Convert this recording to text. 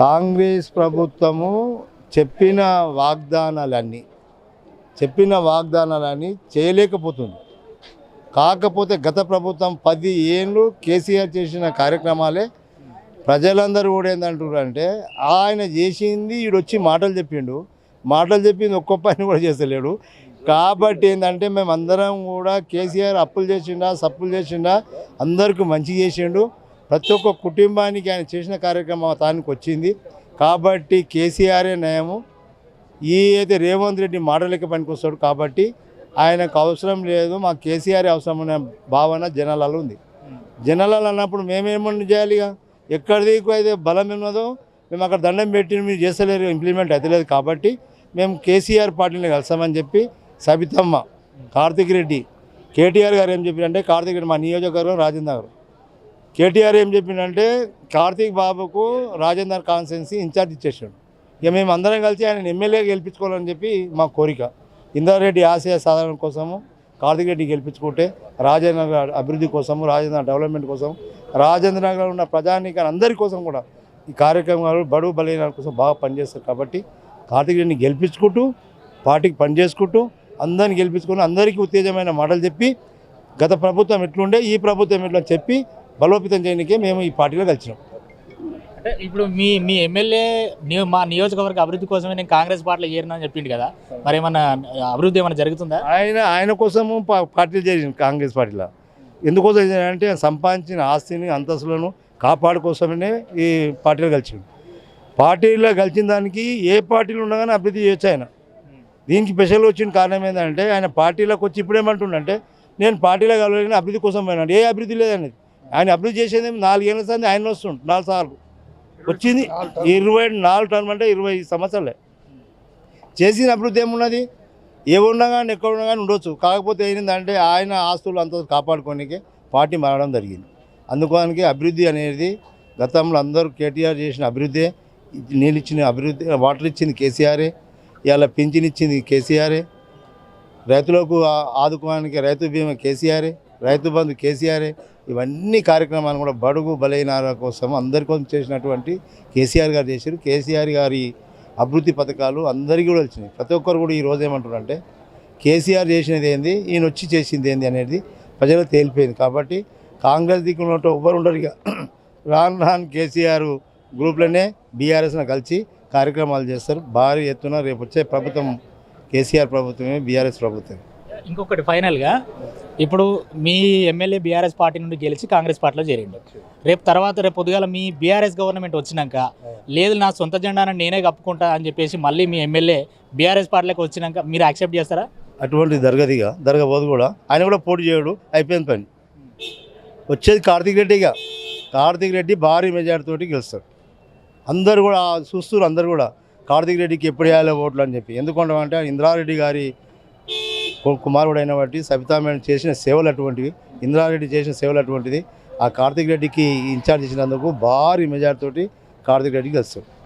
కాంగ్రెస్ ప్రభుత్వము చెప్పిన వాగ్దానాలన్నీ చెప్పిన వాగ్దానాలన్నీ చేయలేకపోతుంది. కాకపోతే గత ప్రభుత్వం పది ఏళ్ళు కేసీఆర్ చేసిన కార్యక్రమాలే ప్రజలందరూ కూడా ఏంటంటారు అంటే ఆయన చేసింది ఈడొచ్చి మాటలు చెప్పిండు. మాటలు చెప్పింది ఒక్క పని కూడా చేస్తలేడు. కాబట్టి ఏంటంటే మేము అందరం కూడా కేసీఆర్ అప్పులు చేసిండా సప్పులు చేసిండా అందరికీ మంచి చేసిండు. ప్రతి ఒక్క కుటుంబానికి ఆయన చేసిన కార్యక్రమం తానికి వచ్చింది. కాబట్టి కేసీఆరే నయము. ఈ అయితే రేవంత్ రెడ్డి మాటలకి పనికొస్తాడు కాబట్టి ఆయనకు అవసరం లేదు మా కేసీఆర్ అవసరం అనే భావన జనాలలో ఉంది. జనాలలో అన్నప్పుడు మేమేమన్నా చేయాలి ఇక? ఎక్కడిది అయితే బలం ఉన్నదో మేము అక్కడ దండం పెట్టి మీరు చేస్తలేరు ఇంప్లిమెంట్ అవుతలేదు కాబట్టి మేము కేసీఆర్ పార్టీని కలిసామని చెప్పి సబితమ్మ కార్తిక్ రెడ్డి కేటీఆర్ గారు ఏం చెప్పారంటే కార్తిక్ రెడ్డి మా నియోజకవర్గం రాజేంద్ర కేటీఆర్ ఏం చెప్పిండంటే కార్తీక్ బాబుకు రాజేందర్ కాన్స్టెన్సీ ఇన్ఛార్జ్ ఇచ్చేసాడు. ఇక మేము అందరం కలిసి ఆయన ఎమ్మెల్యే గెలిపించుకోవాలని చెప్పి మా కోరిక. ఇందారెడ్డి ఆశయ సాధన కోసము కార్తిక్ రెడ్డి గెలిపించుకుంటే రాజేంద్ర నగర్ అభివృద్ధి కోసము రాజేంద్ర డెవలప్మెంట్ కోసం రాజేంద్ర నగర్ ఉన్న ప్రజానీకాన్ని అందరి కోసం కూడా ఈ కార్యక్రమాలు బడుగు బలైన కోసం బాగా పనిచేస్తారు కాబట్టి కార్తీక్ రెడ్డిని గెలిపించుకుంటూ పార్టీకి పనిచేసుకుంటూ అందరిని గెలిపించుకుని అందరికీ ఉత్తేజమైన మాటలు చెప్పి గత ప్రభుత్వం ఎట్లుండే ఈ ప్రభుత్వం ఎట్లా చెప్పి బలోపేతం చేయడానికే మేము ఈ పార్టీలో కలిసినాం. అంటే ఇప్పుడు మీ మీ ఎమ్మెల్యే మా నియోజకవర్గ అభివృద్ధి కోసమే నేను కాంగ్రెస్ పార్టీలో చేరినా అని చెప్పిండు కదా. మరి ఏమన్నా అభివృద్ధి ఏమైనా జరుగుతుందా? ఆయన ఆయన కోసము పార్టీలు చేసింది కాంగ్రెస్ పార్టీలో. ఎందుకోసం ఆయన సంపాదించిన ఆస్తిని అంతస్తులను కాపాడుకోసమనే ఈ పార్టీలో కలిసిండు. పార్టీలో కలిసిన దానికి ఏ పార్టీలు ఉండగానే అభివృద్ధి చేయొచ్చు ఆయన. దీనికి స్పెషల్ వచ్చిన కారణం ఏంటంటే ఆయన పార్టీలోకి వచ్చి ఇప్పుడేమంటుండంటే నేను పార్టీలో కలవలేని అభివృద్ధి కోసం పోయినాడు ఏ అభివృద్ధి లేదనేది. ఆయన అభివృద్ధి చేసేది నాలుగేళ్ళ సార్ ఆయన వస్తుండు నాలుగు సార్లు. వచ్చింది ఇరవై నాలుగు టర్మ్ అంటే ఇరవై సంవత్సరాలే. చేసిన అభివృద్ధి ఏమున్నది? ఏ ఉన్నా కానీ ఎక్కడ ఉన్నా కానీ ఉండొచ్చు. కాకపోతే ఏంటంటే ఆయన ఆస్తులు అంత కాపాడుకోనికే పార్టీ మారడం జరిగింది. అందుకోనికి అభివృద్ధి అనేది గతంలో అందరూ కేటీఆర్ చేసిన అభివృద్ధి. నీళ్ళు ఇచ్చిన అభివృద్ధి వాటర్ ఇచ్చింది కేసీఆరే. ఇవాళ పింఛన్ ఇచ్చింది కేసీఆరే. రైతులకు ఆదుకోవడానికి రైతు బీమా కేసీఆరే. రైతు బంధు కేసీఆరే. ఇవన్నీ కార్యక్రమాలు కూడా బడుగు బలైన కోసం అందరి కోసం చేసినటువంటి కేసీఆర్ గారు చేశారు. కేసీఆర్ గారి అభివృద్ధి పథకాలు అందరికీ కూడా వచ్చినాయి. ప్రతి ఒక్కరు కూడా ఈ రోజు ఏమంటారంటే కేసీఆర్ చేసినది ఏంది? ఈయన వచ్చి చేసింది ఏంది అనేది ప్రజలకు తేలిపోయింది. కాబట్టి కాంగ్రెస్ దిక్కున్నట్టు ఎవ్వరు ఉండరు ఇక. రాను రాను కేసీఆర్ గ్రూప్లోనే బీఆర్ఎస్ను కలిసి కార్యక్రమాలు చేస్తారు. భారీ ఎత్తున రేపు వచ్చే ప్రభుత్వం కేసీఆర్ ప్రభుత్వమే బీఆర్ఎస్ ప్రభుత్వం ఇంకొకటి ఫైనల్గా ఇప్పుడు మీ ఎమ్మెల్యే బీఆర్ఎస్ పార్టీ నుండి గెలిచి కాంగ్రెస్ పార్టీలో చేరిండు. రేపు తర్వాత రేపు పొద్దుగాల మీ బీఆర్ఎస్ గవర్నమెంట్ వచ్చినాక లేదు నా సొంత జెండాను నేనే కప్పుకుంటా అని చెప్పేసి మళ్ళీ మీ ఎమ్మెల్యే బీఆర్ఎస్ పార్టీలోకి వచ్చినాక మీరు యాక్సెప్ట్ చేస్తారా? అటువంటి జరగదిగా జరగబోదు కూడా. ఆయన కూడా పోటీ చేయడు అయిపోయింది పని. వచ్చేది కార్తీక్ రెడ్డిగా కార్తీక్ రెడ్డి భారీ మెజార్టీతో గెలుస్తాడు. అందరు కూడా చూస్తున్నారు అందరు కూడా. కార్తీక్ రెడ్డికి ఎప్పుడు వేయాలి ఓట్లు అని చెప్పి. ఎందుకంటే ఇంద్రారెడ్డి గారి కు- కుమారుడు అయిన సబితా మేడం చేసిన సేవలు అటువంటివి ఇంద్రారెడ్డి చేసిన సేవలు అటువంటిది ఆ కార్తీక్ రెడ్డికి ఇన్ఛార్జ్ ఇచ్చినందుకు భారీ మెజార్టీతోటి కార్తీక్ రెడ్డికి వస్తాడు